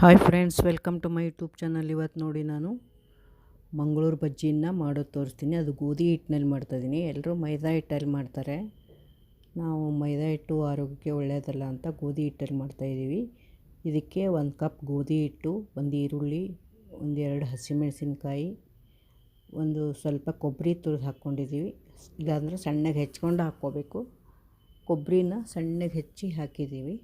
Hi friends, welcome to my YouTube channel. ಇವತ್ತು ನೋಡಿ ನಾನು ಮಂಗಳೂರು ಬಜ್ಜಿನ ಮಾಡೋದು ತೋರಿಸ್ತೀನಿ. ಅದು ಗೋಧಿ ಹಿಟ್ಟಿನಲ್ಲಿ ಮಾಡ್ತಾಯಿದ್ದೀನಿ ಎಲ್ಲರೂ ಮೈದಾ ಹಿಟ್ಟಲ್ಲಿ ಮಾಡ್ತಾರೆ. ನಾವು ಮೈದಾ ಹಿಟ್ಟು ಆರೋಗ್ಯಕ್ಕೆ ಒಳ್ಳೆಯದಲ್ಲ ಅಂತ ಗೋಧಿ ಹಿಟ್ಟಲ್ಲಿ ಮಾಡ್ತಾಯಿದ್ದೀವಿ ಇದಕ್ಕೆ ಒಂದು ಕಪ್ ಗೋಧಿ ಹಿಟ್ಟು, ಒಂದು ಈರುಳ್ಳಿ ಒಂದೆರಡು ಹಸಿಮೆಣಸಿನ್ಕಾಯಿ, ಒಂದು ಸ್ವಲ್ಪ ಕೊಬ್ಬರಿ ತುರಿದು ಹಾಕ್ಕೊಂಡಿದ್ದೀವಿ ಇಲ್ಲಾಂದರೆ ಸಣ್ಣಗೆ ಹೆಚ್ಕೊಂಡು ಹಾಕ್ಕೋಬೇಕು. ಕೊಬ್ಬರಿನ ಸಣ್ಣಗೆ ಹೆಚ್ಚಿ ಹಾಕಿದ್ದೀವಿ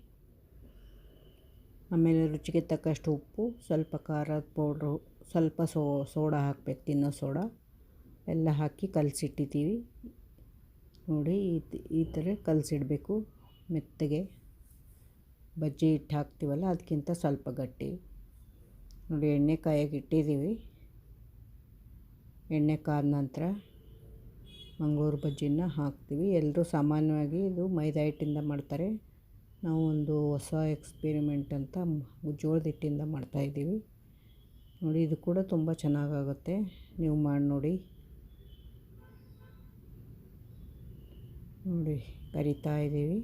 ಆಮೇಲೆ ರುಚಿಗೆ ತಕ್ಕಷ್ಟು ಉಪ್ಪು, ಸ್ವಲ್ಪ ಖಾರದ ಪೌಡ್ರು, ಸ್ವಲ್ಪ ಸೋ, ಸೋಡಾ ಹಾಕ್ಬೇಕು, ತಿನ್ನೋ ಸೋಡಾ. ಎಲ್ಲ ಹಾಕಿ ಕಲಸಿಟ್ಟಿದ್ದೀವಿ. ನೋಡಿ, ಈ ಥರ ಕಲಸಿಡಬೇಕು. ಮೆತ್ತಗೆ. ಬಜ್ಜಿ ಹಿಟ್ಟು ಹಾಕ್ತೀವಲ್ಲ, ಅದಕ್ಕಿಂತ ಸ್ವಲ್ಪ ಗಟ್ಟಿ. ನೋಡಿ, ಎಣ್ಣೆ ಕಾಯಾಗಿ ಇಟ್ಟಿದ್ದೀವಿ. ಎಣ್ಣೆ ಕಾದ ನಂತರ ಮಂಗಳೂರು ಬಜ್ಜಿನ ಹಾಕ್ತೀವಿ. ಎಲ್ಲರೂ ಸಾಮಾನ್ಯವಾಗಿ ಇದು ಮೈದಾ ಹಿಟ್ಟಿಂದ ಮಾಡ್ತಾರೆ. ನಾವು ಒಂದು ಹೊಸ ಎಕ್ಸ್ಪೆರಿಮೆಂಟ್ ಅಂತ ಜೋಳದ ಹಿಟ್ಟಿಂದ ಮಾಡ್ತಾಯಿದ್ದೀವಿ ನೋಡಿ, ಇದು ಕೂಡ ತುಂಬ ಚೆನ್ನಾಗಾಗುತ್ತೆ. ನೀವು ಮಾಡಿ ನೋಡಿ. ನೋಡಿ, ಕರಿತಾ ಇದ್ದೀವಿ.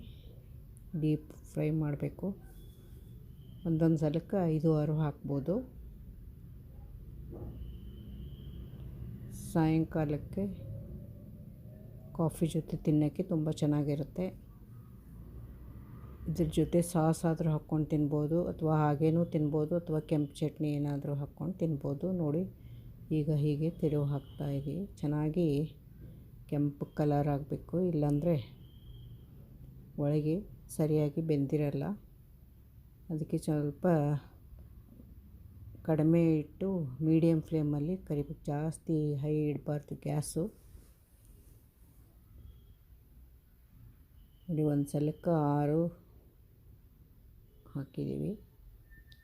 ಡೀಪ್ ಫ್ರೈ ಮಾಡಬೇಕು. ಒಂದೊಂದು ಸಲಕ್ಕೆ ಐದು ಆರು ಹಾಕ್ಬೋದು. ಸಾಯಂಕಾಲಕ್ಕೆ ಕಾಫಿ ಜೊತೆ ತಿನ್ನೋಕ್ಕೆ ತುಂಬ ಚೆನ್ನಾಗಿರುತ್ತೆ. ಇದ್ರ ಜೊತೆ ಸಾಸ್ ಆದರೂ ಹಾಕ್ಕೊಂಡು ತಿನ್ಬೋದು ಅಥವಾ ಹಾಗೇನೂ ತಿನ್ಬೋದು ಅಥವಾ ಕೆಂಪು ಚಟ್ನಿ ಏನಾದರೂ ಹಾಕ್ಕೊಂಡು ತಿನ್ಬೋದು. ನೋಡಿ, ಈಗ ಹೀಗೆ ತಿರುವು ಹಾಕ್ತಾಯಿದ್ದೀವಿ ಚೆನ್ನಾಗಿ ಕೆಂಪು ಕಲರ್ ಆಗಬೇಕು. ಇಲ್ಲಾಂದರೆ ಒಳಗೆ ಸರಿಯಾಗಿ ಬೆಂದಿರಲ್ಲ. ಅದಕ್ಕೆ ಸ್ವಲ್ಪ ಕಡಿಮೆ ಇಟ್ಟು ಮೀಡಿಯಮ್ ಫ್ಲೇಮಲ್ಲಿ ಕರಿಬೇಕು. ಜಾಸ್ತಿ ಹೈ ಇಡಬಾರ್ದು ಗ್ಯಾಸು. ನೋಡಿ ಒಂದು ಸಲಕ್ಕೆ ಆರು ಹಾಕಿದ್ದೀವಿ.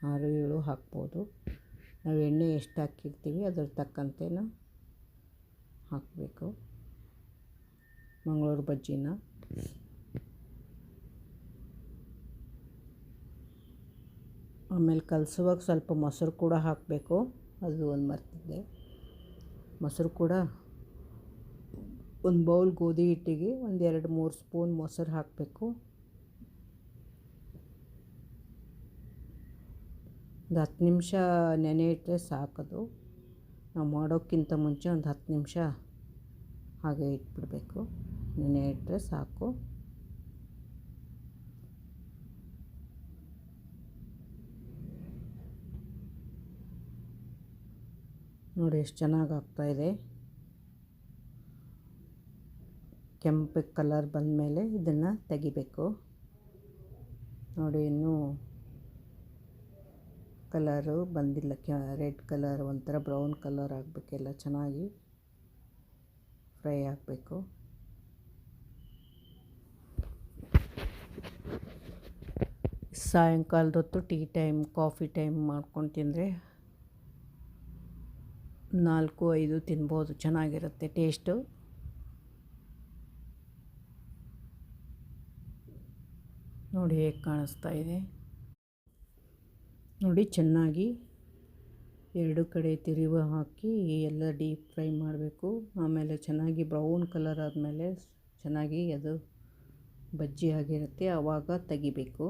ಆರು, ಏಳು ಹಾಕ್ಬೋದು. ನಾವು ಎಣ್ಣೆ ಎಷ್ಟು ಹಾಕಿರ್ತೀವಿ ಅದ್ರ ತಕ್ಕಂತೆ ಹಾಕಬೇಕು. ಮಂಗಳೂರು ಬಜ್ಜಿನ. ಆಮೇಲೆ ಕಲಸುವಾಗ ಸ್ವಲ್ಪ ಮೊಸರು ಕೂಡ ಹಾಕಬೇಕು. ಅದು ಒಂದು ಮರ್ತಿದ್ದೆ. ಮೊಸರು ಕೂಡ ಒಂದು ಬೌಲ್ ಗೋಧಿ ಹಿಟ್ಟಿಗೆ ಒಂದು ಎರಡು, ಮೂರು ಸ್ಪೂನ್ ಮೊಸರು ಹಾಕಬೇಕು. ಒಂದು ಹತ್ತು ನಿಮಿಷ ನೆನೆ ಇಟ್ಟರೆ ಸಾಕದು. ನಾವು ಮಾಡೋಕ್ಕಿಂತ ಮುಂಚೆ ಒಂದು ಹತ್ತು ನಿಮಿಷ ಹಾಗೆ ಇಟ್ಬಿಡಬೇಕು. ನೆನೆ ಇಟ್ಟರೆ ಸಾಕು. ನೋಡಿ ಎಷ್ಟು ಚೆನ್ನಾಗಿ ಆಗ್ತಾಯಿದೆ ಕೆಂಪು ಕಲರ್ ಬಂದಮೇಲೆ ಇದನ್ನು ತೆಗಿಬೇಕು. ನೋಡಿ ಇನ್ನೂ ಕಲರು ಬಂದಿಲ್ಲ ಕ್ಯಾ ರೆಡ್ ಕಲರ್ ಒಂಥರ ಬ್ರೌನ್ ಕಲರ್ ಆಗಬೇಕೆಲ್ಲ ಚೆನ್ನಾಗಿ ಫ್ರೈ ಆಗಬೇಕು. ಸಾಯಂಕಾಲದ ಹೊತ್ತು ಟೀ ಟೈಮ್, ಕಾಫಿ ಟೈಮ್ ಮಾಡ್ಕೊಂಡು ತಿಂದರೆ ನಾಲ್ಕು, ಐದು ತಿನ್ಬೋದು, ಚೆನ್ನಾಗಿರುತ್ತೆ ಟೇಸ್ಟು. ನೋಡಿ ಹೇಗೆ ಕಾಣಿಸ್ತಾ ಇದೆ. ನೋಡಿ, ಚೆನ್ನಾಗಿ ಎರಡು ಕಡೆ ತಿರುವು ಹಾಕಿ ಎಲ್ಲ ಡೀಪ್ ಫ್ರೈ ಮಾಡಬೇಕು. ಆಮೇಲೆ ಚೆನ್ನಾಗಿ ಬ್ರೌನ್ ಕಲರ್ ಆದಮೇಲೆ ಚೆನ್ನಾಗಿ ಅದು ಬಜ್ಜಿ ಆಗಿರುತ್ತೆ. ಆವಾಗ ತೆಗಿಬೇಕು.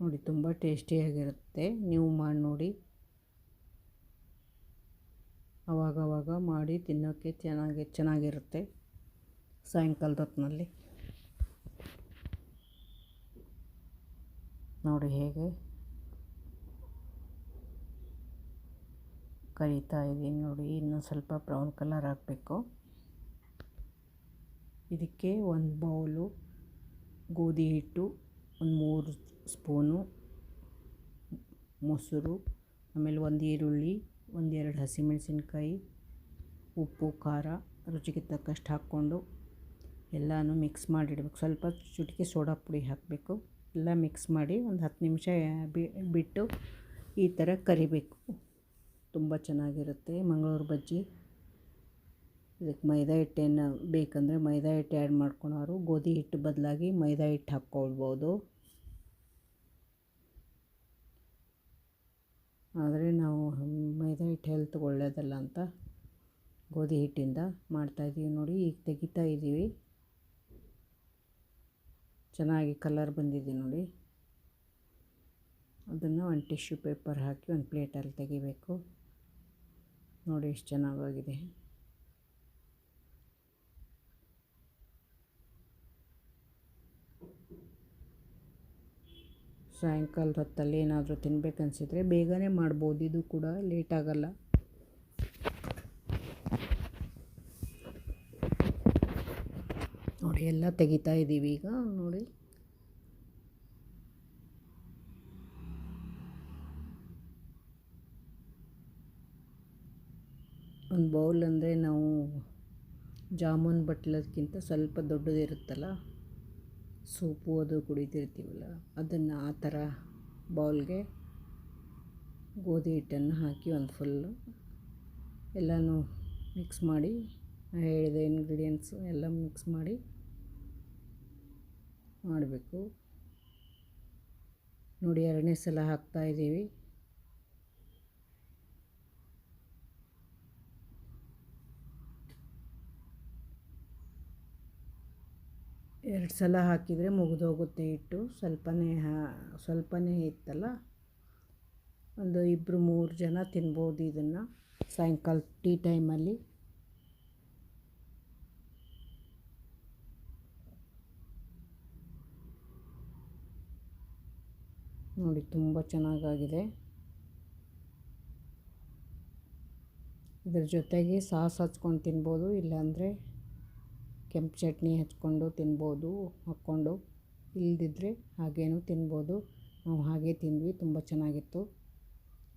ನೋಡಿ, ತುಂಬ ಟೇಸ್ಟಿಯಾಗಿರುತ್ತೆ ನೀವು ಮಾಡಿ ನೋಡಿ. ಅವಾಗವಾಗ ಮಾಡಿ ತಿನ್ನೋಕ್ಕೆ ಚೆನ್ನಾಗಿ, ಚೆನ್ನಾಗಿರುತ್ತೆ ಸಾಯಂಕಾಲದ ಹೊತ್ತಿನಲ್ಲಿ ನೋಡಿ ಹೇಗೆ ಕರಿತಾ ಇದ್ದೀನಿ ನೋಡಿ. ಇನ್ನೂ ಸ್ವಲ್ಪ ಬ್ರೌನ್ ಕಲರ್ ಹಾಕಬೇಕು. ಇದಕ್ಕೆ ಒಂದು ಬೌಲು ಗೋಧಿ ಹಿಟ್ಟು, ಒಂದು ಮೂರು ಸ್ಪೂನು ಮೊಸರು, ಆಮೇಲೆ ಒಂದು ಈರುಳ್ಳಿ ಒಂದೆರಡು ಹಸಿಮೆಣಸಿನ್ಕಾಯಿ, ಉಪ್ಪು, ಖಾರ, ರುಚಿಗೆ ತಕ್ಕಷ್ಟು ಹಾಕ್ಕೊಂಡು ಎಲ್ಲನೂ ಮಿಕ್ಸ್ ಮಾಡಿಡಬೇಕು. ಸ್ವಲ್ಪ ಚುಟಿಕೆ ಸೋಡಾ ಪುಡಿ ಹಾಕಬೇಕು. ಎಲ್ಲ ಮಿಕ್ಸ್ ಮಾಡಿ ಒಂದು ಹತ್ತು ನಿಮಿಷ ಬಿಟ್ಟು ಈ ಥರ ಕರಿಬೇಕು. ತುಂಬ ಚೆನ್ನಾಗಿರುತ್ತೆ ಮಂಗಳೂರು ಬಜ್ಜಿ. ಇದಕ್ಕೆ ಮೈದಾ ಹಿಟ್ಟೇನು ಬೇಕಂದರೆ ಮೈದಾ ಹಿಟ್ಟು ಆ್ಯಡ್ ಮಾಡ್ಕೊಳೋರು, ಗೋಧಿ ಹಿಟ್ಟು ಬದಲಾಗಿ ಮೈದಾ ಹಿಟ್ಟು ಹಾಕ್ಕೊಳ್ಬೋದು. ಆದರೆ ನಾವು ಮೈದಾ ಹಿಟ್ಟು ಹೆಲ್ತ್ಗೆ ಒಳ್ಳೆಯದಲ್ಲ ಅಂತ ಗೋಧಿ ಹಿಟ್ಟಿಂದ ಮಾಡ್ತಾಯಿದ್ದೀವಿ ನೋಡಿ, ಈಗ ತೆಗಿತಾ ಇದ್ದೀವಿ ಚೆನ್ನಾಗಿ ಕಲರ್ ಬಂದಿದೆ ನೋಡಿ. ಅದನ್ನು ಒಂದು ಟಿಶ್ಯೂ ಪೇಪರ್ ಹಾಕಿ ಒಂದು ಪ್ಲೇಟಲ್ಲಿ ತೆಗಿಬೇಕು. ನೋಡಿ ಎಷ್ಟು ಚೆನ್ನಾಗಿದೆ ಸಾಯಂಕಾಲದ ಹೊತ್ತಲ್ಲಿ ಏನಾದರೂ ತಿನ್ಬೇಕನ್ಸಿದ್ರೆ ಬೇಗನೆ ಮಾಡ್ಬೋದು. ಇದು ಕೂಡ ಲೇಟ್ ಆಗಲ್ಲ ನೋಡಿ ಎಲ್ಲ ತೆಗಿತಾ ಇದ್ದೀವಿ ಈಗ, ನೋಡಿ. ಒಂದು ಬೌಲ್ ಅಂದರೆ ನಾವು ಜಾಮೂನ್ ಬಟ್ಲದಕ್ಕಿಂತ ಸ್ವಲ್ಪ ದೊಡ್ಡದಿರುತ್ತಲ್ಲ, ಸೂಪು ಅದು ಕುಡಿತಿರ್ತೀವಲ್ಲ, ಅದನ್ನು ಆ ಥರ ಬೌಲ್ಗೆ ಗೋಧಿ ಹಿಟ್ಟನ್ನು ಹಾಕಿ ಒಂದು ಫುಲ್ಲು ಎಲ್ಲನೂ ಮಿಕ್ಸ್ ಮಾಡಿ ಹೇಳಿದ ಇಂಗ್ರೀಡಿಯೆಂಟ್ಸು ಎಲ್ಲ ಮಿಕ್ಸ್ ಮಾಡಿ ಮಾಡಬೇಕು. ನೋಡಿ ಎರಡನೇ ಸಲ ಹಾಕ್ತಾಯಿದ್ದೀವಿ ಎರಡು ಸಲ ಹಾಕಿದರೆ ಮುಗಿದೋಗುತ್ತೆ ಹಿಟ್ಟು. ಸ್ವಲ್ಪನೇ ಹಾ, ಸ್ವಲ್ಪನೇ ಇತ್ತಲ್ಲ? ಒಂದು ಇಬ್ಬರು ಮೂರು ಜನ ತಿನ್ಬೋದು ಇದನ್ನು ಸಾಯಂಕಾಲ ಟೀ ಟೈಮಲ್ಲಿ. ನೋಡಿ ತುಂಬ ಚೆನ್ನಾಗಾಗಿದೆ. ಇದ್ರ ಜೊತೆಗೆ ಸಾಸ್ ಹಚ್ಕೊಂಡು ತಿನ್ಬೋದು, ಇಲ್ಲಾಂದರೆ ಕೆಂಪು ಚಟ್ನಿ ಹಚ್ಕೊಂಡು ತಿನ್ಬೋದು, ಹಾಕ್ಕೊಂಡು ಇಲ್ದಿದ್ರೆ ಹಾಗೇನೂ ತಿನ್ಬೋದು. ನಾವು ಹಾಗೆ ತಿಂದ್ವಿ, ತುಂಬ ಚೆನ್ನಾಗಿತ್ತು.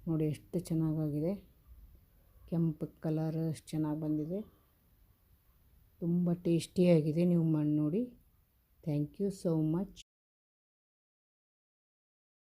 ನೋಡಿ ಎಷ್ಟು ಚೆನ್ನಾಗಾಗಿದೆ. ಕೆಂಪು ಕಲರ್ ಅಷ್ಟು ಚೆನ್ನಾಗಿ ಬಂದಿದೆ. ತುಂಬ ಟೇಸ್ಟಿಯಾಗಿದೆ ನೀವು ಮಾಡಿ ನೋಡಿ. Thank you so much.